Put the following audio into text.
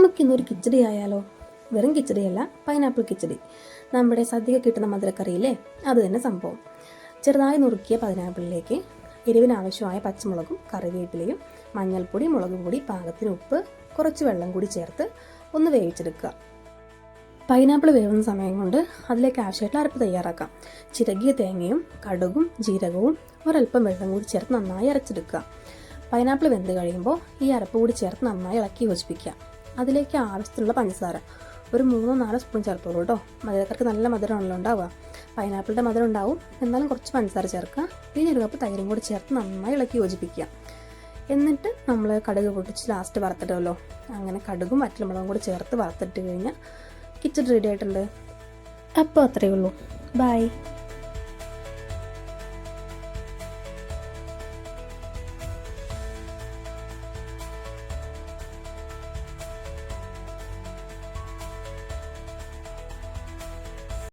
നമുക്കിന്നൊരു കിച്ചടി ആയാലോ? വെറും കിച്ചടിയല്ല പൈനാപ്പിൾ കിച്ചടി. നമ്മുടെ സദ്യ കിട്ടുന്ന മധുരക്കറിയില്ലേ? അത് തന്നെ സംഭവം. ചെറുതായി നുറുക്കിയ പൈനാപ്പിളിലേക്ക് എരിവിനാവശ്യമായ പച്ചമുളകും കറിവേപ്പിലയും മഞ്ഞൾപ്പൊടി മുളക് പൊടി പാകത്തിന് ഉപ്പ് കുറച്ച് വെള്ളം കൂടി ചേർത്ത് ഒന്ന് വേവിച്ചെടുക്കുക. പൈനാപ്പിൾ വേവുന്ന സമയം കൊണ്ട് അതിലേക്ക് ആവശ്യമായിട്ടുള്ള അരപ്പ് തയ്യാറാക്കാം. ചിരകിയ തേങ്ങയും കടുകും ജീരകവും ഒരല്പം വെള്ളം കൂടി ചേർത്ത് നന്നായി അരച്ചെടുക്കുക. പൈനാപ്പിൾ വെന്ത് കഴിയുമ്പോൾ ഈ അരപ്പ് കൂടി ചേർത്ത് നന്നായി ഇളക്കി യോജിപ്പിക്കുക. അതിലേക്ക് ആവശ്യത്തിനുള്ള പഞ്ചസാര. ഒരു മൂന്നോ നാലോ സ്പൂൺ ചേർത്തോളൂ കേട്ടോ. മധുരക്കാർക്ക് നല്ല മധുരം മധുരമാണല്ലോ ഉണ്ടാവുക. പൈനാപ്പിളിന്റെ മധുരം ഉണ്ടാവും. എന്നാലും കുറച്ച് പഞ്ചസാര ചേർക്കുക. പിന്നെ ഒരു കപ്പ് തൈരും കൂടി ചേർത്ത് നന്നായി ഇളക്കി യോജിപ്പിക്കുക. എന്നിട്ട് നമ്മൾ കടുക് പൊട്ടിച്ച് ലാസ്റ്റ് വറുത്തിട്ടല്ലോ അങ്ങനെ കടുകും വറ്റൽമുളകും കൂടി ചേർത്ത് വറുത്തിട്ട് കഴിഞ്ഞാൽ കിച്ചൺ റെഡി ആയിട്ടുണ്ട്. അപ്പോൾ അത്രയേ ഉള്ളൂ. ബൈ